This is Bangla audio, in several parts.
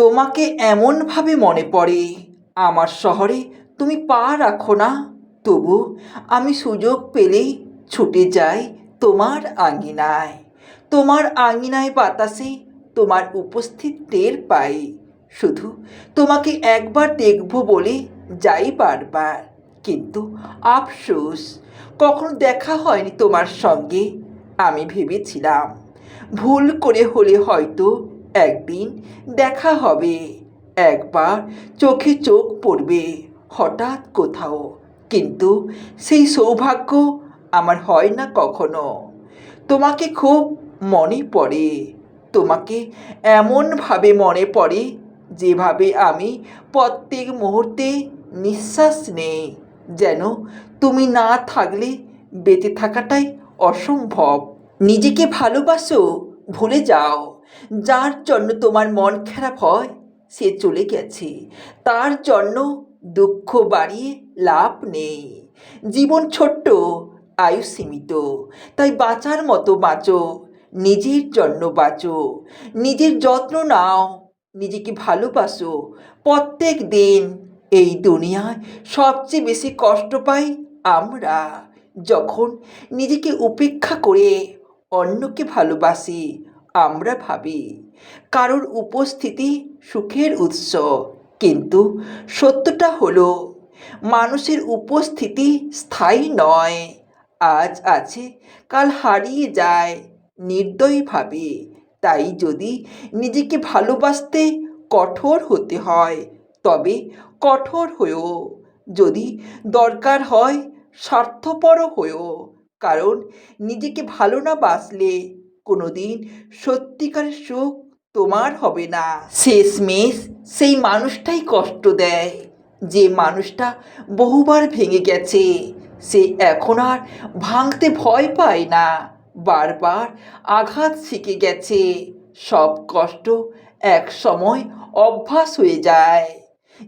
তোমাকে এমনভাবে মনে পড়ে। আমার শহরে তুমি পা রাখো না। তবু আমি সুযোগ পেলেই ছুটে যাই তোমার আঙ্গিনায় তোমার আঙিনায় বাতাসে তোমার উপস্থিত টের পাই। শুধু তোমাকে একবার দেখব বলে যাই বারবার। কিন্তু আফসোস, কখনো দেখা হয়নি তোমার সঙ্গে। আমি ভেবেছিলাম, ভুল করে হলে হয়তো একদিন দেখা হবে। একবার চোখে চোখ পড়বে হঠাৎ কোথাও। কিন্তু সেই সৌভাগ্য আমার হয় না কখনো। তোমাকে খুব মনে পড়ে। তোমাকে এমনভাবে মনে পড়ে যেভাবে আমি প্রত্যেক মুহূর্তে নিঃশ্বাস নেই। যেন তুমি না থাকলে বেঁচে থাকাটাই অসম্ভব। নিজেকে ভালোবাসো, ভুলে যাও। যার জন্য তোমার মন খারাপ হয়, সে চলে গেছে। তার জন্য দুঃখ বাড়িয়ে লাভ নেই। জীবন ছোট্ট, আয়ু সীমিত। তাই বাঁচার মতো বাঁচো, নিজের জন্য বাঁচো। নিজের যত্ন নাও, নিজেকে ভালোবাসো। প্রত্যেক দিন এই দুনিয়ায় সবচেয়ে বেশি কষ্ট পাই আমরা। যখন নিজেকে উপেক্ষা করে অন্যকে ভালোবাসি আমরা ভাবি, কারোর উপস্থিতি সুখের উৎস। কিন্তু সত্যটা হলো, মানুষের উপস্থিতি স্থায়ী নয়। আজ আছে, কাল হারিয়ে যায় নির্দয়ভাবে তাই যদি নিজেকে ভালোবাসতে কঠোর হতে হয়, তবে কঠোর হয়েও। যদি দরকার হয়, স্বার্থপরও হয়েও। কারণ নিজেকে ভালো না বাসলে কোনোদিন সত্যিকারের সুখ তোমার হবে না। শেষমেশ সেই মানুষটাই কষ্ট দেয়। যে মানুষটা বহুবার ভেঙে গেছে, সে এখন আর ভাঙতে ভয় পায় না। বারবার আঘাত শিখে গেছে। সব কষ্ট এক সময় অভ্যাস হয়ে যায়।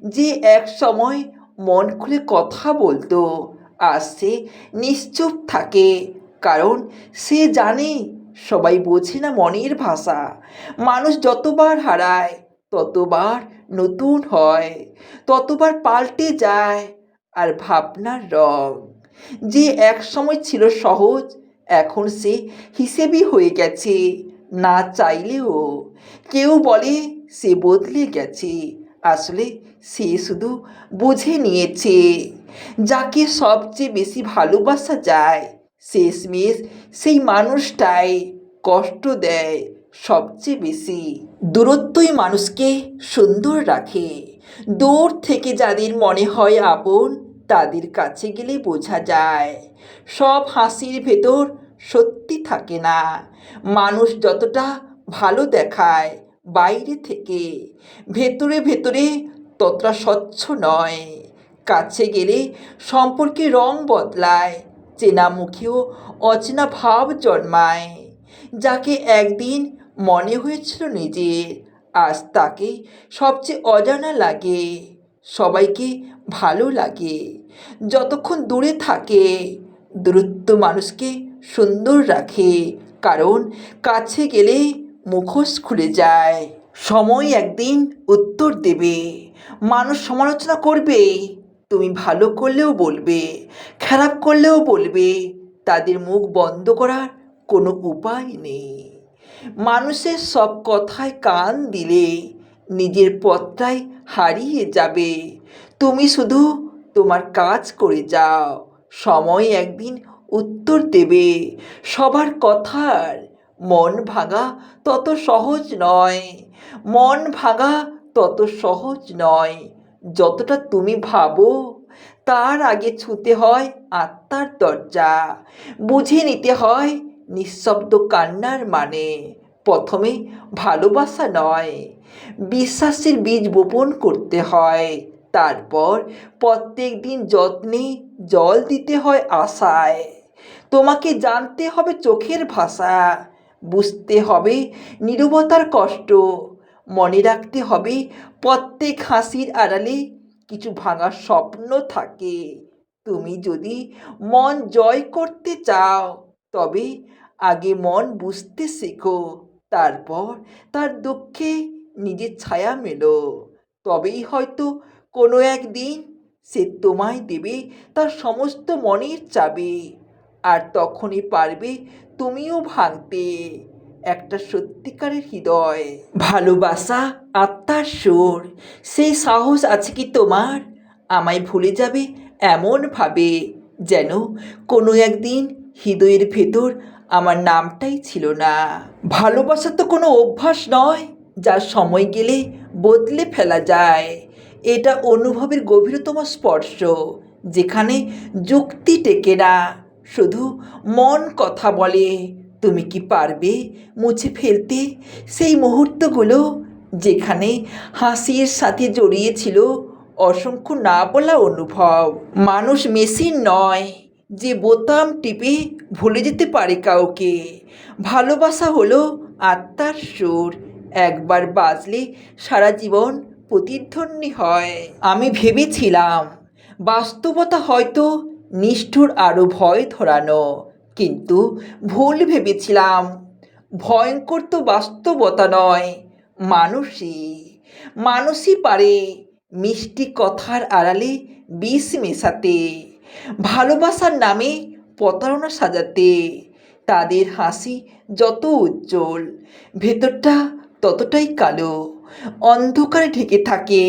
যে এক সময় মন খুলে কথা বলতো, আর সে নিশ্চুপ থাকে। কারণ সে জানে সবাই বোঝে না মনের ভাষা। মানুষ যতবার হারায়, ততবার নতুন হয়, ততবার পাল্টে যায় আর ভাবনার রং। যে এক সময় ছিল সহজ, এখন সে হিসেবি হয়ে গেছে, না চাইলেও। কেউ বলে সে বদলে গেছে, আসলে সে শুধু বুঝে নিয়েছে। যাকে সবচেয়ে বেশি ভালোবাসা যায় শেষমেশ সেই মানুষটাই কষ্ট দেয় সবচেয়ে বেশি। দূরত্বই মানুষকে সুন্দর রাখে। দূর থেকে যাদের মনে হয় আপন, তাদের কাছে গেলে বোঝা যায়, সব হাসির ভেতর সত্যি থাকে না। মানুষ যতটা ভালো দেখায় বাইরে থেকে, ভেতরে ভেতরে ততটা স্বচ্ছ নয়। কাছে গেলে সম্পর্কে রং বদলায় চেনা মুখেও অচেনা ভাব জন্মায়, যাকে একদিন মনে হয়েছিল নিজের। আজ তাকে সবচেয়ে অজানা লাগে, সবাইকে ভালো লাগে। যতক্ষণ দূরে থাকে, দূরত্ব মানুষকে সুন্দর রাখে, কারণ কাছে গেলে মুখোশ খুলে যায়। সময় একদিন উত্তর দেবে, মানুষ সমালোচনা করবে। তুমি ভালো করলেও বলবে, খারাপ করলেও বলবে, তাদের মুখ বন্ধ করার কোনো উপায় নেই। মানুষের সব কথায় কান দিলে নিজের পথটাই হারিয়ে যাবে। তুমি শুধু তোমার কাজ করে যাও, সময় একদিন উত্তর দেবে। সবার কথার মন ভাঙা তত সহজ নয়, মন ভাঙা তত সহজ নয়। যতটা তুমি ভাবো, তার আগে ছুঁতে হয় আত্মার দরজা। বুঝে নিতে হয় নিঃশব্দ কান্নার মানে। প্রথমে ভালোবাসা নয়, বিশ্বাসের বীজ বপন করতে হয়। তারপর প্রত্যেক দিন যত্নে জল দিতে হয় আশায়। তোমাকে জানতে হবে চোখের ভাষা, বুঝতে হবে নীরবতার কষ্ট। মনে রাখতে হবে, প্রত্যেক হাসির আড়ালে কিছু ভাঙা স্বপ্ন থাকে। তুমি যদি মন জয় করতে চাও, তবে আগে মন বুঝতে শেখো, তারপর তার দুঃখে নিজের ছায়া মেলো। তবেই হয়তো কোনো একদিন সে তোমায় দেবে তার সমস্ত মনের চাবে, আর তখনই পারবে তুমিও ভাঙতে। একটা সত্যিকারের হৃদয়, ভালোবাসা আত্মার সুর। সেই সাহস আছে কি তোমার? আমায় ভুলে যাবে এমনভাবে যেন কোনো একদিন হৃদয়ের ভেতর আমার নামটাই ছিল না। ভালোবাসা তো কোনো অভ্যাস নয়, যা সময় গেলে বদলে ফেলা যায়। এটা অনুভবের গভীরতম স্পর্শ, যেখানে যুক্তি টেকে না, শুধু মন কথা বলে। তুমি কি পারবে মুছে ফেলতে? সেই মুহূর্তগুলো যেখানে হাসির সাথে জড়িয়েছিল অসংখ্য না বলা অনুভব। মানুষ মেশিন নয় যে বোতাম টিপে ভুলে যেতে পারে কাউকে। ভালোবাসা হলো আত্মার সুর। একবার বাজলে সারা জীবন প্রতিধ্বনি হয়। আমি ভেবেছিলাম বাস্তবতা হয়তো নিষ্ঠুর আরও ভয় ধরানো। কিন্তু ভুল ভেবেছিলাম। ভয়ঙ্কর তো বাস্তবতা নয়, মানুষই। মানুষই পারে মিষ্টি কথার আড়ালে বিষ মেশাতে, ভালোবাসার নামে প্রতারণা সাজাতে। তাদের হাসি যত উজ্জ্বল, ভেতরটা ততটাই কালো, অন্ধকারে ঢেকে থাকে,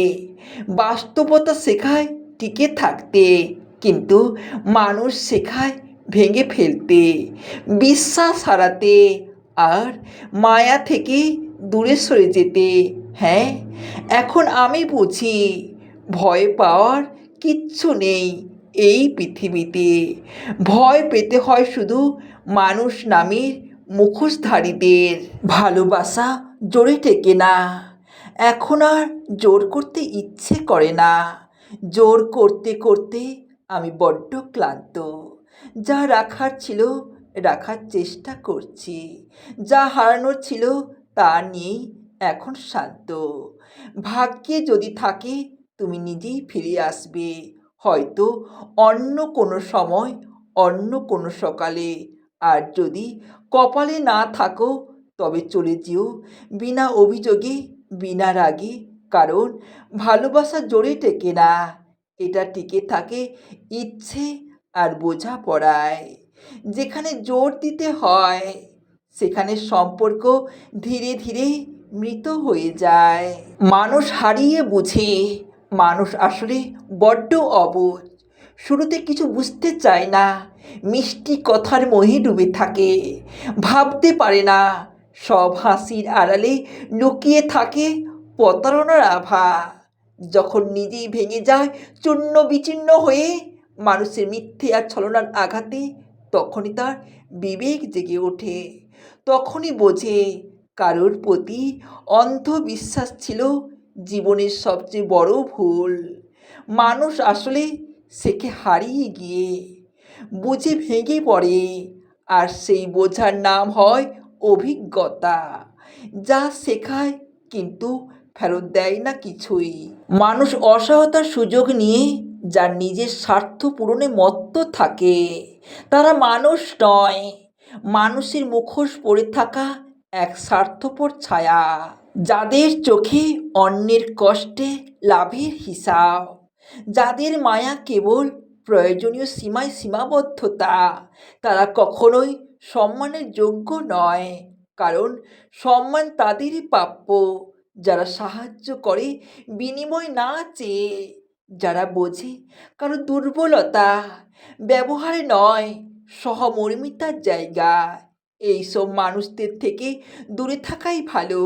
বাস্তবতা শেখায় টিকে থাকতে। কিন্তু মানুষ শেখায় ভেঙে ফেলতে, বিশ্বাস হারাতে আর মায়া থেকে দূরে সরে যেতে। হ্যাঁ এখন আমি বুঝি ভয় পাওয়ার কিচ্ছু নেই এই পৃথিবীতে। ভয় পেতে হয় শুধু মানুষ নামের মুখোশধারীদের। ভালোবাসা জোরে টেকে না। এখন আর জোর করতে ইচ্ছে করে না। জোর করতে করতে আমি বড্ড ক্লান্ত। যা রাখার ছিল, রাখার চেষ্টা করছি। যা হারানোর ছিল, তা নিয়েই এখন শান্ত। ভাগ্যে যদি থাকে, তুমি নিজেই ফিরে আসবে। হয়তো অন্য কোনো সময়, অন্য কোনো সকালে। আর যদি কপালে না থাকো, তবে চলে যেও বিনা অভিযোগে, বিনা রাগে। কারণ ভালোবাসা জোরে টেকে না। এটা টিকে থাকে ইচ্ছে আর বোঝাপড়ায়। যেখানে জোর দিতে হয়, সেখানে সম্পর্ক ধীরে ধীরে মৃত হয়ে যায়। মানুষ হারিয়ে বুঝে, মানুষ আসলে বড্ড অবুঝ। শুরুতে কিছু বুঝতে চায় না, মিষ্টি কথার মোহে ডুবে থাকে, ভাবতে পারে না, সব হাসির আড়ালে লুকিয়ে থাকে প্রতারণার আভা। যখন নিজেই ভেঙে যায়, চূর্ণ বিচূর্ণ হয়ে মানুষের মিথ্যে আর ছলনার আঘাতে তখনই তার বিবেক জেগে ওঠে। তখনই বোঝে কারোর প্রতি অন্ধবিশ্বাস ছিল জীবনের সবচেয়ে বড় ভুল। মানুষ আসলে শেখে হারিয়ে গিয়ে বুঝে ভেঙে পড়ে আর সেই বোঝার নাম হয় অভিজ্ঞতা, যা শেখায় কিন্তু ফেরত দেয় না কিছুই। মানুষ অসহায়তার সুযোগ নিয়ে যার নিজের স্বার্থ পূরণে মত্ত থাকে, তারা মানুষ নয়। মানুষের মুখোশ পড়ে থাকা এক স্বার্থপর ছায়া, যাদের চোখে অন্যের কষ্টে লাভের হিসাব, যাদের মায়া কেবল প্রয়োজনীয় সীমায় সীমাবদ্ধতা, তারা কখনোই সম্মানের যোগ্য নয়। কারণ সম্মান তাদেরই প্রাপ্য, যারা সাহায্য করে বিনিময় না চেয়ে যারা বোঝে কারও দুর্বলতা, ব্যবহারে নয়, সহমর্মিতার জায়গা। এইসব মানুষদের থেকে দূরে থাকাই ভালো,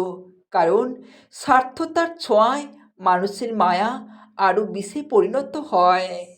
কারণ স্বার্থতার ছোঁয়ায় মানুষের মায়া আরও বিষে পরিণত হয়।